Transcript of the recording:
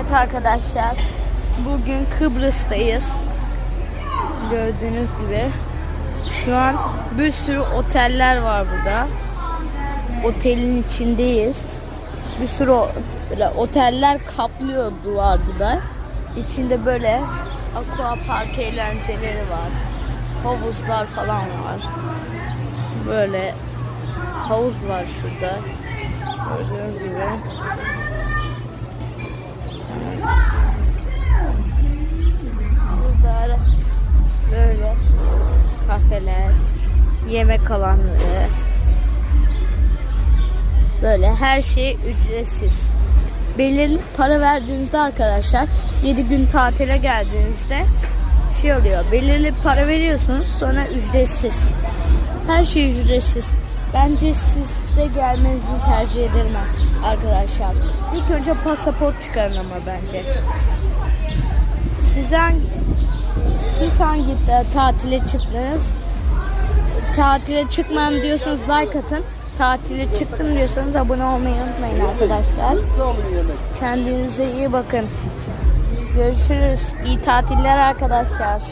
Evet arkadaşlar. Bugün Kıbrıs'tayız. Gördüğünüz gibi. Şu an bir sürü oteller var burada. Otelin içindeyiz. Bir sürü böyle oteller kaplıyor duvar duvar. İçinde böyle aqua park eğlenceleri var. Havuzlar falan var. Böyle havuz var şurada. Gördüğünüz gibi. Yemek alanları, böyle her şey ücretsiz. Belirli para verdiğinizde arkadaşlar 7 gün tatile geldiğinizde şey oluyor. Belirli para veriyorsunuz sonra ücretsiz. Her şey ücretsiz. Bence siz de gelmenizi tercih ederim arkadaşlar. İlk önce pasaport çıkarın ama bence. Siz hangi, siz hangi ta- tatile çıktınız? Tatile çıkmam diyorsanız like atın. Tatile çıktım diyorsanız abone olmayı unutmayın arkadaşlar. Kendinize iyi bakın. Görüşürüz. İyi tatiller arkadaşlar.